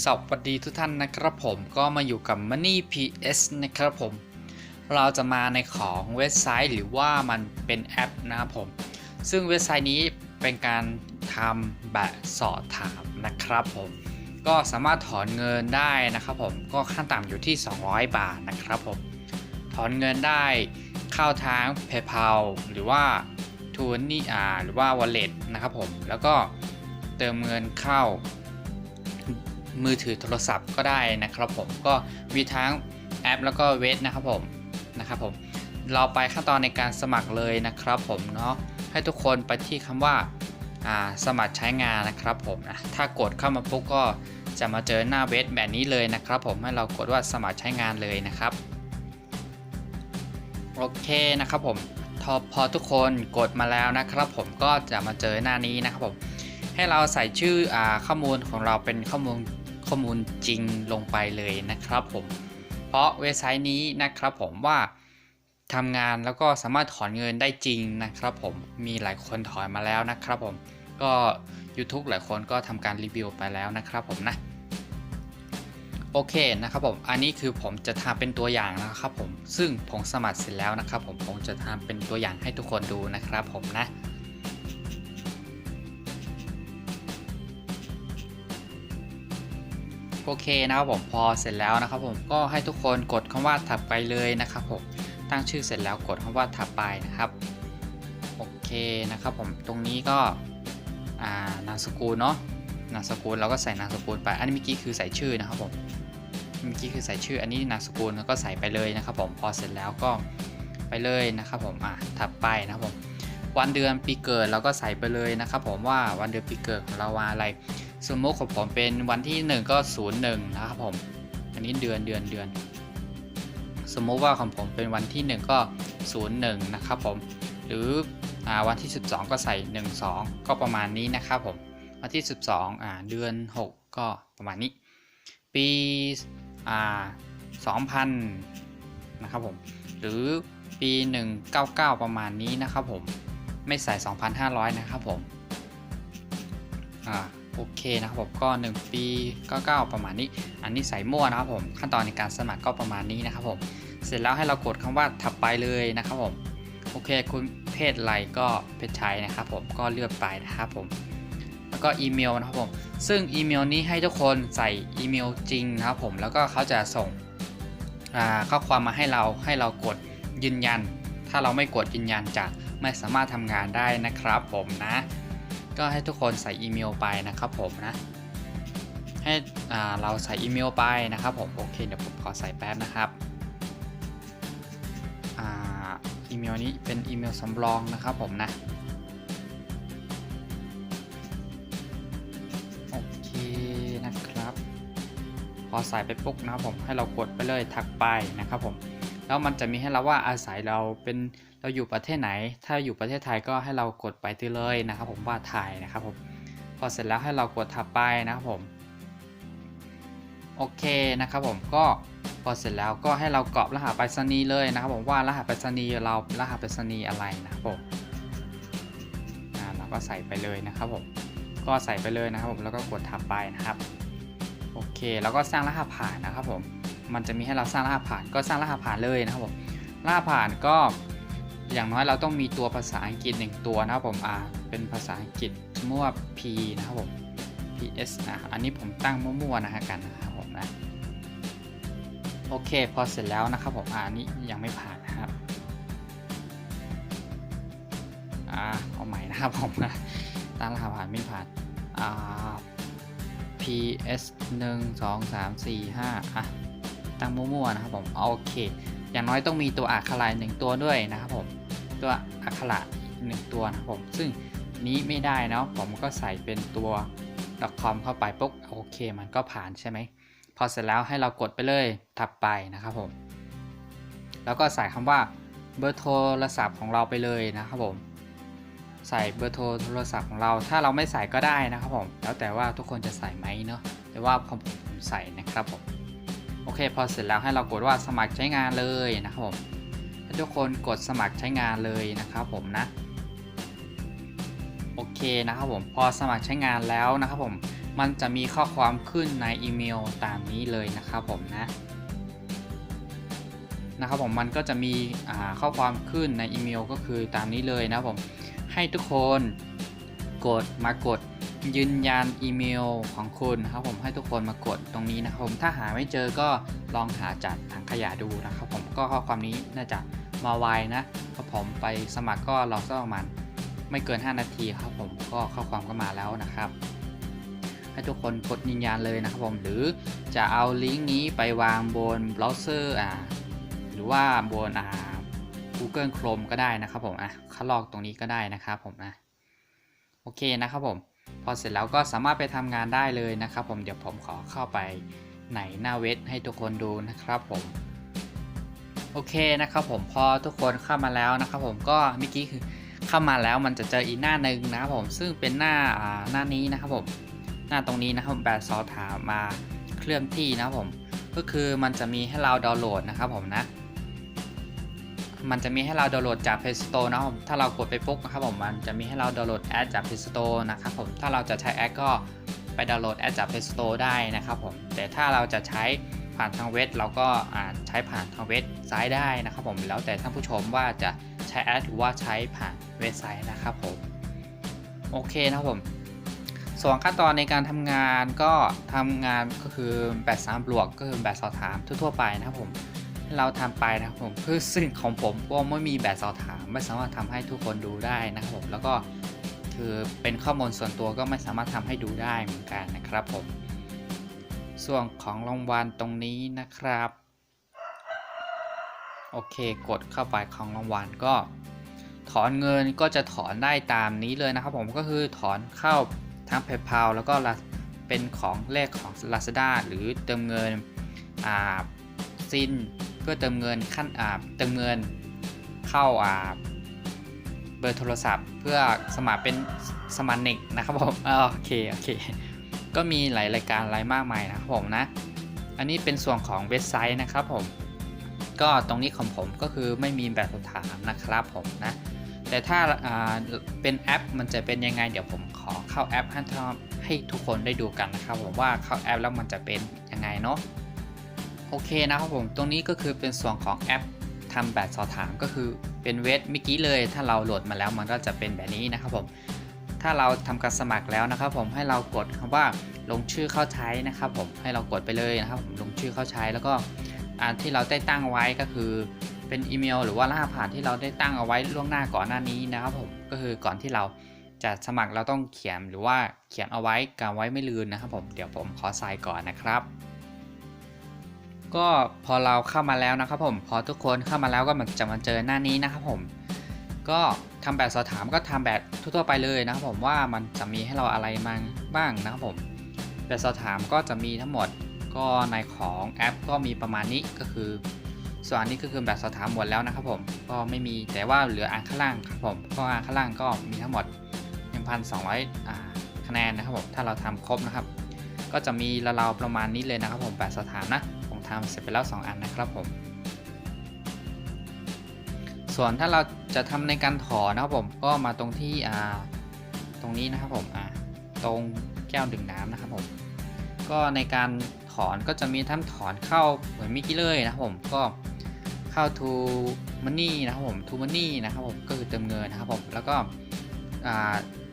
สวัสดีทุกท่านนะครับผมก็มาอยู่กับ Money PS นะครับผม เราจะมาในของเว็บไซต์หรือว่ามันเป็นแอปนะครับผม ซึ่งเว็บไซต์นี้เป็นการทำแบบสอบถามนะครับผม ก็สามารถถอนเงินได้นะครับผมก็ขั้นต่ำอยู่ที่ 200 บาทนะครับผม ถอนเงินได้เข้าทาง PayPal หรือว่า t u n i อ่าหรือว่า Wallet นะครับผม แล้วก็เติมเงินเข้า มือถือโทรศัพท์ก็ได้นะครับผมก็มีทั้งแอปแล้วก็เว็บนะครับผมนะครับผมเราไปขั้นตอนในการสมัครเลยนะครับผมเนาะให้ทุกคนไปที่คำว่าอ่าสมัครใช้งานนะครับผมนะถ้ากดเข้ามาปุ๊บก็จะมาเจอหน้าเว็บแบบนี้เลยนะครับ ผมให้เรากดว่าสมัครใช้งานเลยนะครับโอเคนะครับผมพอพอทุกคนกดมาแล้วนะครับ ผมก็จะมาเจอหน้านี้นะครับผมให้เราใส่ชื่ออข้อมูลของเราเป็นข้อมูล ข้อมูลจริงลงไปเลยนะครับผม เพราะเว็บไซต์นี้นะครับผมว่าทำงานแล้วก็สามารถถอนเงินได้จริงนะครับผมมีหลายคนถอนมาแล้วนะครับผมก็ YouTube หลายคนก็ทำการรีวิวไปแล้วนะครับผมนะโอเคนะครับผมอันนี้คือผมจะทำเป็นตัวอย่างนะครับผมซึ่งผมสมัครเสร็จแล้วนะครับผมผมจะทำเป็นตัวอย่างให้ทุกคนดูนะครับผมนะ โอเคนะครับผมพอเสร็จแล้วนะครับผมก็ให้ทุกคนกดคำว่าถัดไปเลยนะครับผมตั้งชื่อเสร็จแล้วกดคำว่าถัดไปนะครับโอเคนะครับผมตรงนี้ก็านามสกุลเนาะนามสกุลเราก็ใส่นามสกุลไป อันนี้เมื่อกี้คือใส่ชื่อนะครับผมเมื่อกี้คือใส่ชื่ออันนี้นามสกุลแล้วก็ใส่ไปเลยนะครับผมพอเสร็จแล้วก็ไปเลยนะครับผมอะถัดไปนะครับผมวันเดือนปีเกิดเราก็ใส่ไปเลยนะครับผมว่าวันเดือนปีเกิดของเราว่าอะไร สมมติของผมเป็นวันที่ 1 ก็ 01 นะครับผม อันนี้เดือนเดือนเดือน สมมติว่าของผมเป็นวันที่ 1 ก็ 01 นะครับผม หรืออวันที่ 12 ก็ใส่ 12 ก็ประมาณนี้นะครับผม วันที่ 12อ่าเดือน 6 ก็ประมาณนี้ ปีอ่า2000 นะครับผม หรือปี 199 ประมาณนี้นะครับผม ไม่ใส่ 2,500 นะครับผม อ่า โอเคนะครับผมก็ 1 ปี99ประมาณนี้ อันนี้ใส่มั่วนะครับผมขั้นตอนในการสมัครก็ประมาณนี้นะครับผมเสร็จแล้วให้เรากดคำว่าถัดไปเลยนะครับผมโอเคคุณเพศอะไรก็เพศชายนะครับผมก็เลือกไปนะครับผมแล้วก็อีเมลนะครับผมซึ่งอีเมลนี้ให้ทุกคนใส่อีเมลจริงนะครับผมแล้วก็เขาจะส่งข้อความมาให้เราให้เรากดยืนยัน ถ้าเราไม่กดยืนยันจะไม่สามารถทำงานได้นะครับผมนะ ก็ให้ทุกคนใส่อีเมลไปนะครับผมนะ ให้เราใส่อีเมลไปนะครับผมโอเคเดี๋ยวผมขอใส่แป๊บนะครับอีเมลนี้เป็นอีเมลสำรองนะครับผมนะโอเคนะครับ พอใส่ไปปุ๊บนะครับผมให้เรากดไปเลยทักไปนะครับผม แล้วมันจะมีให้เราว่าอาศัยเราเป็นเราอยู่ประเทศไหน ถ้าอยู่ประเทศไทยก็ให้เรากดไปที่เลยนะครับ ผมว่าไทยนะครับผมพอเสร็จแล้วให้เรากดทับไปนะครับผมโอเคนะครับผมก็พอเสร็จแล้วก็ให้เรากรอกรหัสไปรษณีย์เลยนะครับผมว่ารหัสไปรษณีย์เรารหัสไปรษณีย์อะไรนะครับผมเราก็ใส่ไปเลยนะครับผมก็ใส่ไปเลยนะครับผมแล้วก็กดทับไปนะครับโอเคแล้วก็สร้างรหัสผ่านนะครับผม มันจะมีให้เราสร้างรหัสผ่านก็สร้างรหัสผ่านเลยนะครับผมรหัสผ่านก็อย่างน้อยเราต้องมีตัวภาษาอังกฤษหนึ่งตัวนะครับผมอ่าเป็นภาษาอังกฤษสมมติว่า P นะครับผม PS นะอันนี้ผมตั้งมั่วๆนะฮะกันนะครับผมนะโอเคพอเสร็จแล้วนะครับผมอ่านี้ยังไม่ผ่านนะครับอ่าเอาใหม่นะครับผมนะตั้งรหัสผ่านไม่ผ่านอ่า PS 1 2 3 4 5อะ ตั้งมั่วๆนะครับผมโอเค อย่างน้อยต้องมีตัวอักขระหนึ่งตัวด้วยนะครับผมตัวอักขระหนึ่งตัวนะครับผมซึ่งนี้ไม่ได้เนาะผมก็ใส่เป็นตัว .com เข้าไปปุ๊บโอเค มันก็ผ่านใช่ไหมพอเสร็จแล้วให้เรากดไปเลยถับไปนะครับผมแล้วก็ใส่คำว่าเบอร์โทรศัพท์ของเราไปเลยนะครับผม ใส่เบอร์โทรโทรศัพท์ของเรา ถ้าเราไม่ใส่ก็ได้นะครับผม แล้วแต่ว่าทุกคนจะใส่ไหมเนาะแต่ว่าผมผมใส่นะครับผม โอเค พอเสร็จแล้วให้เรากดว่าสมัครใช้งานเลยนะครับผมให้ทุกคนกดสมัครใช้งานเลยนะครับผมนะโอเคนะครับผมพอสมัครใช้งานแล้วนะครับผมมันจะมีข้อความขึ้นในอีเมลตามนี้เลยนะครับผมนะนะครับผมมันก็จะมีข้อความขึ้นในอีเมลก็คือตามนี้เลยนะครับผมให้ทุกคนกดมากด ยืนยันอีเมลของคุณนะครับผมให้ทุกคนมากดตรงนี้นะครับผมถ้าหาไม่เจอก็ลองหาจากถังขยะดูนะครับผมก็ข้อความนี้น่าจะมาไวนะครับผมไปสมัครก็รอสักประมาณไม่เกิน 5 นาทีครับผมก็ข้อความก็มาแล้วนะครับ ให้ทุกคนกดยืนยันเลยนะครับผมหรือจะเอาลิงก์นี้ไปวางบนเบราว์เซอร์อ่าหรือว่าบนอ่า Google Chrome ก็ได้นะครับผมอะเข้าลอกตรงนี้ก็ได้นะครับผมนะโอเคนะครับผม พอเสร็จแล้วก็สามารถไปทำงานได้เลยนะครับผมเดี๋ยวผมขอเข้าไปในหน้าเว็บให้ทุกคนดูนะครับผมโอเคนะครับผมพอทุกคนเข้ามาแล้วนะครับผมก็เมื่อกี้คือเข้ามาแล้วมันจะเจออีกหน้าหนึ่งนะครับผมซึ่งเป็นหน้าหน้านี้นะครับผมหน้าตรงนี้นะครับแบบสอบถามมาเคลื่อนที่นะครับผมก็คือมันจะมีให้เราดาวน์โหลดนะครับผมนะ มันจะมีให้เราดาวน์โหลดจาก Play Store นะครับผมถ้าเรากดไปปุ๊บนะครับผมมันจะมีให้เราดาวน์โหลดแอดจาก Play Store นะครับผมถ้าเราจะใช้แอดก็ไปดาวน์โหลดแอดจาก Play Store ได้นะครับผมแต่ถ้าเราจะใช้ผ่านทางเว็บเราก็ใช้ผ่านทางเว็บไซต์ได้นะครับผมแล้วแต่ท่านผู้ชมว่าจะใช้แอดหรือว่าใช้ผ่านเว็บไซต์นะครับผมโอเคนะครับผมส่วนขั้นตอนในการทำงานก็ทำงานก็คือแบบสามบวกก็คือแบบสอบถามทั่วๆไปนะครับผม เราทำไปนะครับผมคือซึ่งของผมก็ไม่มีแบบสอบถาม ไม่สามารถทำให้ทุกคนดูได้นะครับผมแล้วก็คือเป็นข้อมูลส่วนตัวก็ไม่สามารถทำให้ดูได้เหมือนกันนะครับผมส่วนของรางวัลตรงนี้นะครับ โอเคกดเข้าไปของรางวัลก็ ถอนเงินก็จะถอนได้ตามนี้เลยนะครับผมก็คือถอนเข้าทั้ง PayPal แล้วก็เป็นของเลขของ Lazada หรือเติมเงินอ่าซิน เพื่อเติมเงินขั้นอ่าเติมเงินเข้าอ่าเบอร์โทรศัพท์ เพื่อสมัครเป็นสมาน็กนะครับผมโอเคโอเคก็มีหลายรายการหลายมากมายนะครับผมนะ อันนี้เป็นส่วนของเว็บไซต์นะครับผม ก็ตรงนี้ของผมก็คือไม่มีแบบสอบถามนะครับผมนะ แต่ถ้าาเป็นแอปมันจะเป็นยังไง เดี๋ยวผมขอเข้าแอปให้ทุกคนได้ดูกันนะครับผมว่าเข้าแอปแล้วมันจะเป็นยังไงเนาะ โอเคนะครับผมตรงนี้ก็คือเป็นส่วนของแอปทำแบบสอบถามก็คือเป็นเว็บเมื่อกี้เลย ถ้าเราโหลดมาแล้วมันก็จะเป็นแบบนี้นะครับผมถ้าเราทำการสมัครแล้วนะครับ ผมให้เรากดคำว่าลงชื่อเข้าใช้นะครับ ผมให้เรากดไปเลยนะครับผมลงชื่อเข้าใช้แล้วก็อันที่เราได้ตั้งไว้ก็คือเป็นอีเมล หรือว่ารหัสผ่านที่เราได้ตั้งเอาไว้ล่วงหน้าก่อนหน้านี้นะครับผมก็คือก่อนที่เราจะสมัครเราต้องเขียนหรือว่าเขียนเอาไว้การไว้ไม่ลืมนะครับ ผมเดี๋ยวผมขอใส่ก่อนนะครับ ก็พอเราเข้ามาแล้วนะครับผมพอทุกคนเข้ามาแล้วก็มันจะมาเจอหน้านี้นะครับผมก็ทำแบบสอบถามก็ทำแบบทั่วไปเลยนะครับผมว่ามันจะมีให้เราอะไรมาบ้างนะครับผมแบบสอบถามก็จะมีทั้งหมดก็ในของแอปก็มีประมาณนี้ก็คือ ส่วนอันนี้ก็คือแบบสอบถามหมดแล้วนะครับผมก็ไม่มีแต่ว่าเหลืออ่านข้างล่างครับผมก็อ่านข้างล่างก็มีทั้งหมด 1,200อ่าคะแนนนะครับผมถ้าเราทำครบนะครับ ก็จะมีเราๆประมาณนี้เลยนะครับผมแบบสอบถามนะำเสร็จไปแล้ว 2 อันนะครับผม ส่วนถ้าเราจะทำในการถอนนะครับผมก็มาตรงที่อ่าตรงนี้นะครับผมอ่าตรงแก้วดื่มน้ำนะครับผม ก็ในการถอนก็จะมีทั้งถอนเข้าเหมือนมื่อกี้เลยนะครับผมก็เข้า to money นะครับผม to money นะครับผมก็คือเติมเงินนะครับผมแล้วก็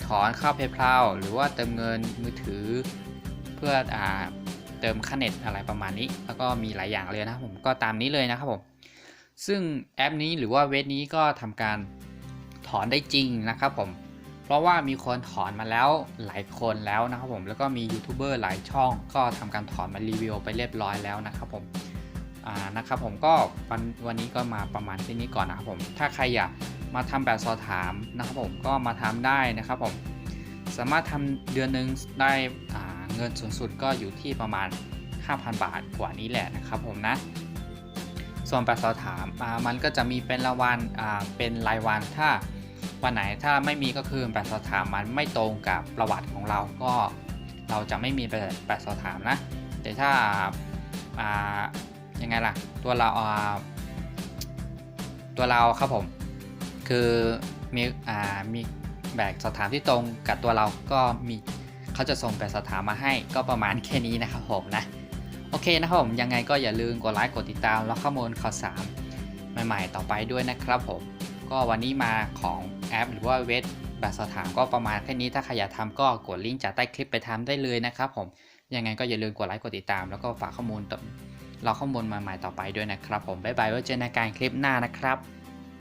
ถอนเข้า PayPal หรือว่าเติมเงินมือถือเพื่ออา เติมค่าเน็ตอะไรประมาณนี้ แล้วก็มีหลายอย่างเลยนะครับผมก็ตามนี้เลยนะครับผมซึ่งแอปนี้หรือว่าเว็บนี้ก็ทำการถอนได้จริงนะครับผมเพราะว่ามีคนถอนมาแล้วหลายคนแล้วนะครับผมแล้วก็มียูทูบเบอร์หลายช่อง ก็ทำการถอนมารีวิวไปเรียบร้อยแล้วนะครับผมอ่านะครับผมก็วันวันนี้ก็มาประมาณที่นี้ก่อนนะครับผมถ้าใครอยากมาทำแบบสอบถามนะครับผมก็มาทำได้นะครับผมสามารถทำเดือนหนึ่งได้อ่า เงินสูงสุดก็อยู่ที่ประมาณ 5,000 บาทกว่านี้แหละนะครับผมนะ ส่วนแบบสอบถามมันก็จะมีเป็นรางวัลเป็นรายวันถ้าวันไหนถ้าไม่มีก็คือแบบสอบถามมันไม่ตรงกับประวัติของเราก็เราจะไม่มีแบบสอบถามนะ แต่ถ้าอ่ายังไงล่ะตัวเราาตัวเราครับผมคือมีอมีแบบสอบถามที่ตรงกับตัวเราก็มี เขาจะส่งแบบสอบถามมาให้ก็ประมาณแค่นี้นะครับผมนะ โอเคนะครับผมยังไงก็อย่าลืมกดไลค์กดติดตามแล้วข้อมูลข่าวสารใหม่ๆ ต่อไปด้วยนะครับผม ก็วันนี้มาของแอปหรือว่าเว็บแบบสอบถามก็ประมาณแค่นี้ถ้าใครอยากทำก็กดลิงก์จากใต้คลิปไปทำได้เลยนะครับผมยังไงก็อย่าลืมกดไลค์กดติดตาม แล้วก็ฝากข้อมูลต่อรอข้อมูลใหม่ๆต่อไปด้วยนะครับผมบ๊ายบายไว้เจอกันในการคลิปหน้านะครับ